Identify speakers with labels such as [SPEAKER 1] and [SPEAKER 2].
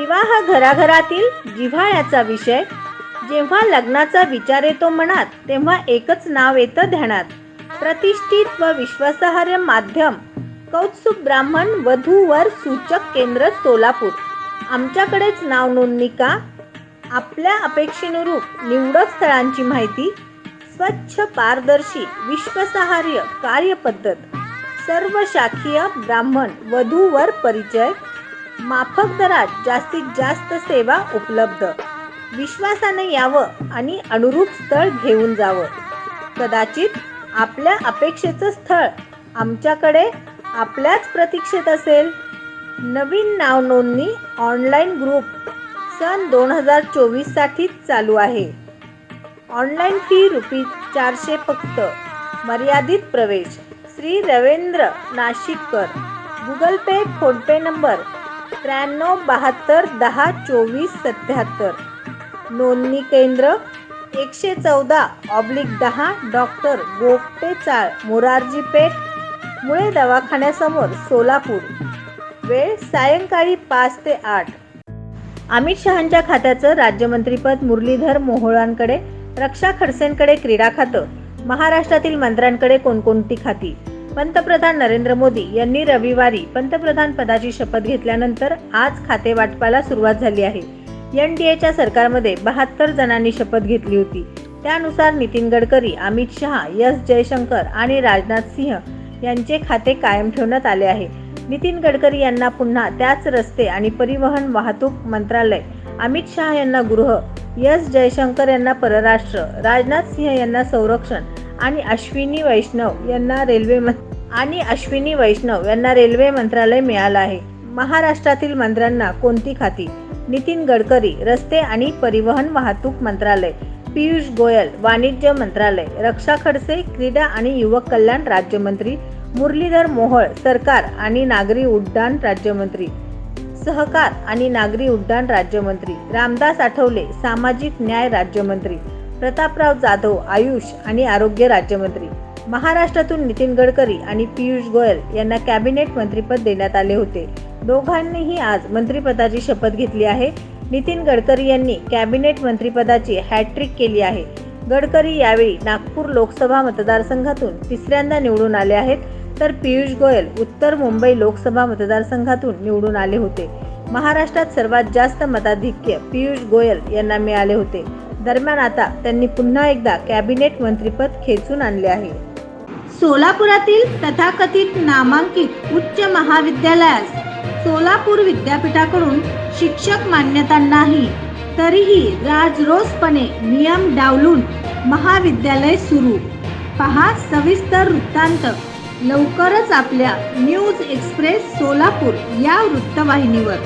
[SPEAKER 1] विवाह घराघरातील जिव्हाळ्याचा विषय. जेव्हा लग्नाचा विचार येतो मनात तेव्हा एकच नाव येतं ध्यानात. प्रतिष्ठित व विश्वासार्ह माध्यम. कौत्सुक ब्राह्मण वधूवर सूचक केंद्र सोलापूर. आमच्याकडेच नाव नोंदणी का? आपल्या अपेक्षेनुरूप निवडक स्थळांची माहिती. स्वच्छ पारदर्शी विश्वासार्ह कार्यपद्धत. सर्व शाखीय ब्राह्मण वधूवर परिचय. माफक दरात जास्तीत जास्त सेवा उपलब्ध. विश्वासाने यावं आणि अनुरूप स्थळ घेऊन जावं. कदाचित आपल्या अपेक्षेचं स्थळ आमच्याकडे आपल्याच प्रतीक्षेत असेल. नवीन नाव नोंदणी ऑनलाईन ग्रुप सन दोन हजार चोवीससाठीच चालू आहे. ऑनलाईन फी रुपी चारशे फक्त. मर्यादित प्रवेश. Shri Ravindra Nashikkar. Google Pay PhonePe number त्र्याण्णव बहात्तर दहा चोवीस सत्याहत्तर. नोंदणी केंद्र एकशे चौदा ऑब्लिक दहा डॉक्टर गोपटे चाळ मोरारजी पेठ मुळे दवाखान्यासमोर सोलापूर. वेळ सायंकाळी पाच ते आठ. अमित शहांच्या खात्याचं राज्यमंत्रीपद मुरलीधर मोहोळांकडे रक्षा खडसेंकडे क्रीडा खातं महाराष्ट्रातील मंत्र्यांकडे कोणकोणती खाती? पंतप्रधान नरेंद्र मोदी यांनी रविवारी पंतप्रधान पदाची शपथ घेतल्यानंतर आज खाते वाटपाला सुरुवात झाली आहे. एन डी एच्या सरकारमध्ये बहात्तर जणांनी शपथ घेतली होती. त्यानुसार नितीन गडकरी अमित शहा एस जयशंकर आणि राजनाथ सिंह यांचे खाते कायम ठेवण्यात आले आहे. नितीन गडकरी यांना पुन्हा त्याच रस्ते आणि परिवहन वाहतूक मंत्रालय अमित शहा यांना गृह एस जयशंकर यांना परराष्ट्र राजनाथ सिंह यांना संरक्षण आणि अश्विनी वैष्णव यांना रेल्वे आणि अश्विनी वैष्णव यांना रेल्वे मंत्रालय मिळालं आहे. महाराष्ट्रातील मंत्र्यांना कोणती खाती? नितीन गडकरी रस्ते आणि परिवहन वाहतूक मंत्रालय पियुष गोयल वाणिज्य मंत्रालय रक्षा खडसे क्रीडा आणि युवक कल्याण राज्यमंत्री मुरलीधर मोहोळ सरकार आणि नागरी उड्डाण राज्यमंत्री सहकार आणि नागरी उड्डाण राज्यमंत्री रामदास आठवले सामाजिक न्याय राज्यमंत्री प्रतापराव जाधव आयुष आणि आरोग्य राज्यमंत्री. महाराष्ट्रातून नितीन गडकरी आणि पियुष गोयल यांना कॅबिनेट मंत्रीपद देण्यात आले होते. दोघांनीही आज मंत्रिपदाची शपथ घेतली आहे. नितीन गडकरी यांनी कॅबिनेट मंत्रिपदाची हॅट्रिक केली आहे. गडकरी यावेळी नागपूर लोकसभा मतदारसंघातून तिसऱ्यांदा निवडून आले आहेत. तर पियुष गोयल उत्तर मुंबई लोकसभा मतदारसंघातून निवडून आले होते. महाराष्ट्रात सर्वात जास्त मताधिक्य पियुष गोयल यांना मिळाले होते. दरम्यान आता त्यांनी पुन्हा एकदा कॅबिनेट मंत्रीपद खेचून आणले आहे. सोलापुरातील तथाकथित नामांकित उच्च महाविद्यालयास सोलापूर विद्यापीठाकडून शिक्षक मान्यता नाही तरीही राजरोसपणे नियम डावलून महाविद्यालय सुरू. पहा सविस्तर वृत्तांत. लवकरच आपल्या न्यूज एक्सप्रेस सोलापूर या वृत्तवाहिनीवर.